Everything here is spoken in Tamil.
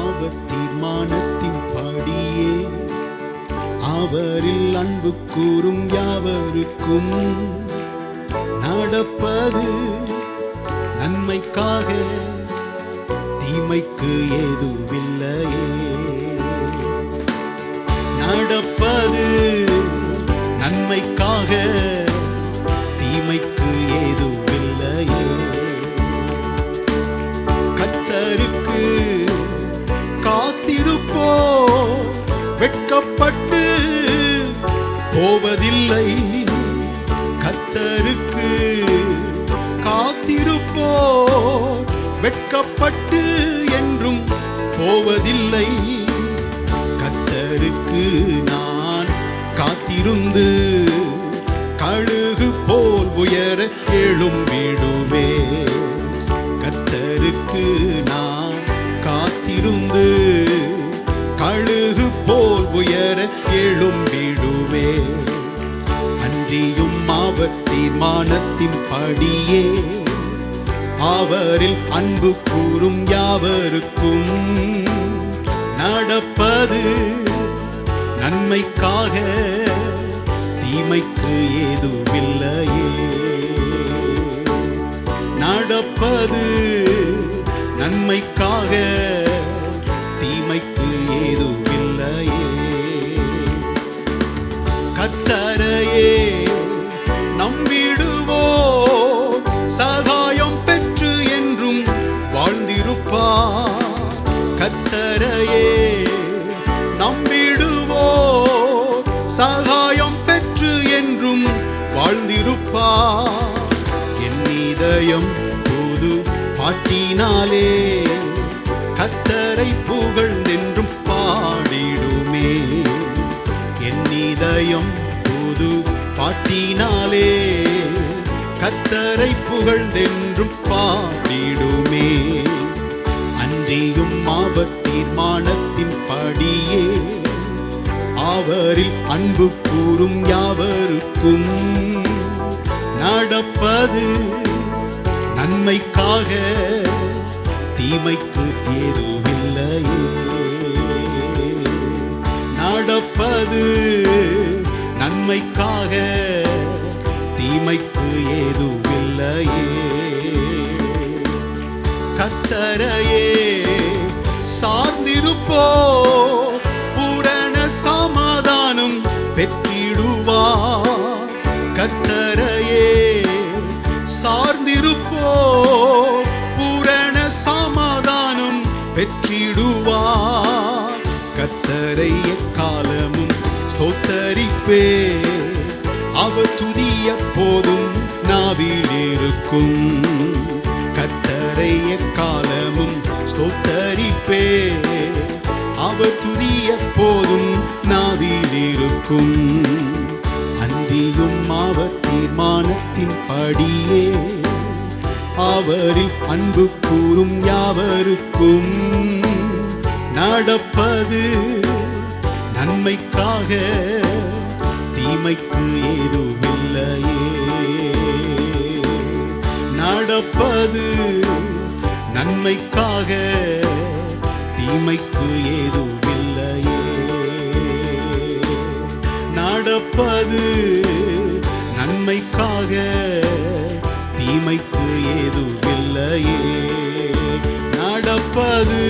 அவர் தீர்மானத்தின் படியே. அவரில் அன்பு கூறும் யாவருக்கும் நடப்பது நன்மைக்காக. தீமைக்கு ஏதுவில்லையே நடப்பது நன்மைக்காக. தீமைக்கு ஏதும் காத்திருப்போ வெட்கப்பட்டு என்றும் போவதில்லை. கத்தருக்கு நான் காத்திருந்து கழுகு போல் உயர எழும் விடுவே கத்தருக்கு நான் காத்திருந்து கழுகு போல் உயர எழும் விடுவே அன்றியும் அவர் தீர்மானத்தின் படியே. அவரில் அன்பு கூறும் யாவருக்கும். நடப்பது நன்மைக்காக தீமைக்கு ஏதுமில்லையே. நடப்பது நன்மைக்காக தீமைக்கு ஏதுமில்லையே. கத்தரையே நம்பி வாழ்ந்திருப்பார். என் இதயம் போது பாட்டினாலே கத்தரை புகழ்ந்தென்றும் பாடிடுமே. என் இதயம் போது பாட்டினாலே கத்தரை புகழ்ந்தென்றும் பாடிடுமே. அன்றியும் அவர் தீர்மானத்தின் படியே அவரில் அன்பு கூறும் யாவருக்கும் நடப்பது நன்மைக்காக தீமைக்கு ஏதுவில்லையே நடப்பது நன்மைக்காக தீமைக்கு ஏதுவில்லையே கத்தரையே சார்ந்திருப்போ பூரண சமாதானம் பெற்றிடுவார். பே அவ துதிய போதும் நாவில் இருக்கும். கத்தரை எக்காலமும் ஸ்தோத்தரிப்பே. அவ துதிய போதும் நாவில் இருக்கும். அன்றியும் அவர் தீர்மானத்தின் படியே. அவரில் அன்பு கூறும் யாவருக்கும். நடப்பது நன்மைக்காக. தீமைக்கு ஏதுமில்லையே நடப்பது நன்மைக்காக தீமைக்கு ஏதுமில்லையே நடப்பது நன்மைக்காக தீமைக்கு ஏதுமில்லையே நடப்பது